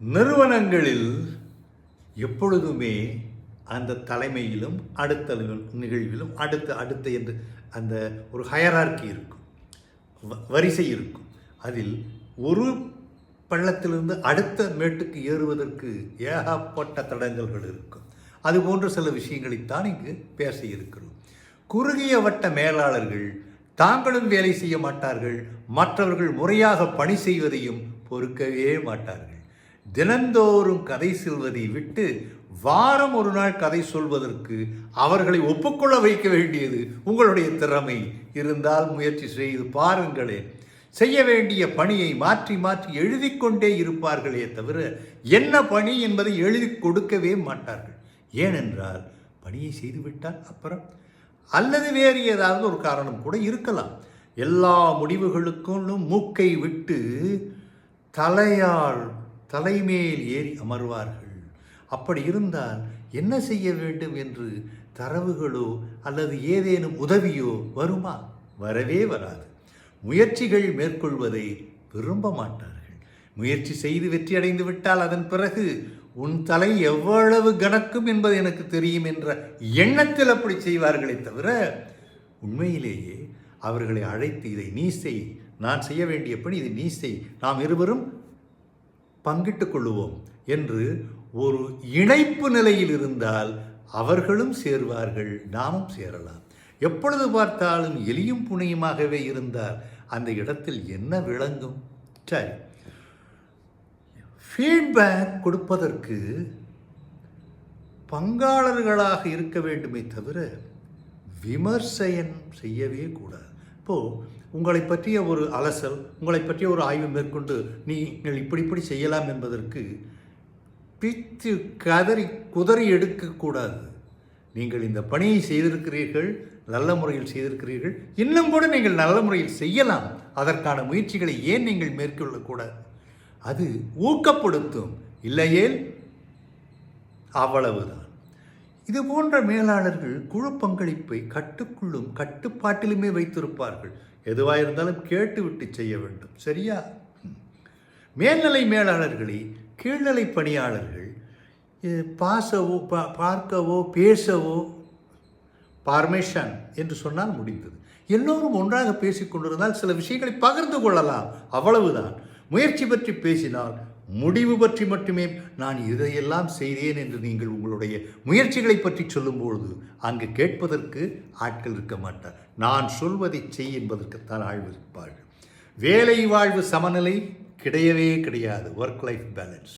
நிறுவனங்களில் எப்பொழுதுமே அந்த தலைமையிலும் அடுத்த நிகழ்விலும் அடுத்த அடுத்த என்று அந்த ஒரு ஹயரார்கி இருக்கும். வ- வரிசை இருக்கும். அதில் ஒரு பள்ளத்திலிருந்து அடுத்த மேட்டுக்கு ஏறுவதற்கு ஏகப்பட்ட தடங்கல்கள் இருக்கும். அது போன்ற சில விஷயங்களைத்தான் இங்கு பேச இருக்கிறோம் குறுகிய வட்ட மேலாளர்கள் தாங்களும் வேலை செய்ய மாட்டார்கள் மற்றவர்கள் முறையாக பணி செய்வதையும் பொறுக்கவே மாட்டார்கள். தினந்தோறும் கதை சொல்வதை விட்டு வாரம் ஒரு நாள் கதை சொல்வதற்கு அவர்களை ஒப்புக்கொள்ள வைக்க வேண்டியது உங்களுடைய திறமை. இருந்தால் முயற்சி செய்து பாருங்களேன் செய்ய வேண்டிய பணியை மாற்றி மாற்றி எழுதி கொண்டே இருப்பார்களே தவிர என்ன பணி என்பதை எழுதி கொடுக்கவே மாட்டார்கள். ஏனென்றால் பணியை செய்துவிட்டால் அப்புறம் அல்லது வேறு ஏதாவது ஒரு காரணம் கூட இருக்கலாம். எல்லா முடிவுகளுக்கும் மூக்கை விட்டு தலையால் தலைமேல் ஏறி அமர்வார்கள். அப்படி இருந்தால் என்ன செய்ய வேண்டும் என்று தரவுகளோ அல்லது ஏதேனும் உதவியோ வருமா? வரவே வராது. முயற்சிகள் மேற்கொள்வதை விரும்ப மாட்டார்கள். முயற்சி செய்து வெற்றி அடைந்து விட்டால் அதன் பிறகு உன் தலை எவ்வளவு கணக்கும் என்பது எனக்கு தெரியும் என்ற எண்ணத்தில் அப்படி செய்வார்களே தவிர உண்மையிலேயே அவர்களை அழைத்து இதை நீ செய் நான் செய்ய வேண்டிய பணி இதை நீ செய். நாம் இருவரும் பங்கிட்டுக் கொள்ளுவோம் என்று ஒரு இணைப்பு நிலையில் இருந்தால் அவர்களும் சேர்வார்கள் நாமும் சேரலாம். எப்பொழுது பார்த்தாலும் எலியும் புனையுமாகவே இருந்தால் அந்த இடத்தில் என்ன விளங்கும்? சரி. ஃபீட்பேக் கொடுப்பதற்கு பங்காளர்களாக இருக்க வேண்டுமே தவிர விமர்சனம் செய்யவே கூடாது. இப்போது உங்களை பற்றிய ஒரு அலசல் உங்களை பற்றிய ஒரு ஆய்வு மேற்கொண்டு நீங்கள் இப்படி இப்படி செய்யலாம் என்பதற்கு பித்து கதறி குதறி எடுக்கக்கூடாது நீங்கள் இந்த பணியை செய்திருக்கிறீர்கள் நல்ல முறையில் செய்திருக்கிறீர்கள் இன்னும் கூட நீங்கள் நல்ல முறையில் செய்யலாம். அதற்கான முயற்சிகளை ஏன் நீங்கள் மேற்கொள்ளக்கூடாது அது ஊக்கப்படுத்தும். இல்லையேல் அவ்வளவுதான். இது போன்ற மேலாளர்கள் குழு பங்களிப்பை கட்டுக்குள்ளும் கட்டுப்பாட்டிலுமே வைத்திருப்பார்கள். எதுவாக இருந்தாலும் கேட்டுவிட்டு செய்ய வேண்டும். சரியா? மேல்நிலை மேலாளர்களை கீழ்நிலை பணியாளர்கள் பாசவோ பா பார்க்கவோ பேசவோ பார்மேஷன் என்று சொன்னால் முடிந்தது. எல்லோரும் ஒன்றாக பேசிக் கொண்டிருந்தால் சில விஷயங்களை பகிர்ந்து கொள்ளலாம். அவ்வளவுதான். முயற்சி பற்றி பேசினால் முடிவு பற்றி மட்டுமே நான் இதையெல்லாம் செய்தேன் என்று நீங்கள் உங்களுடைய முயற்சிகளை பற்றி சொல்லும்பொழுது அங்கு கேட்பதற்கு ஆட்கள் இருக்க மாட்டார். நான் சொல்வதை செய் என்பதற்குத்தான் ஆழ்வு இருப்பார்கள். வேலை வாழ்வு சமநிலை கிடையவே கிடையாது. Work life balance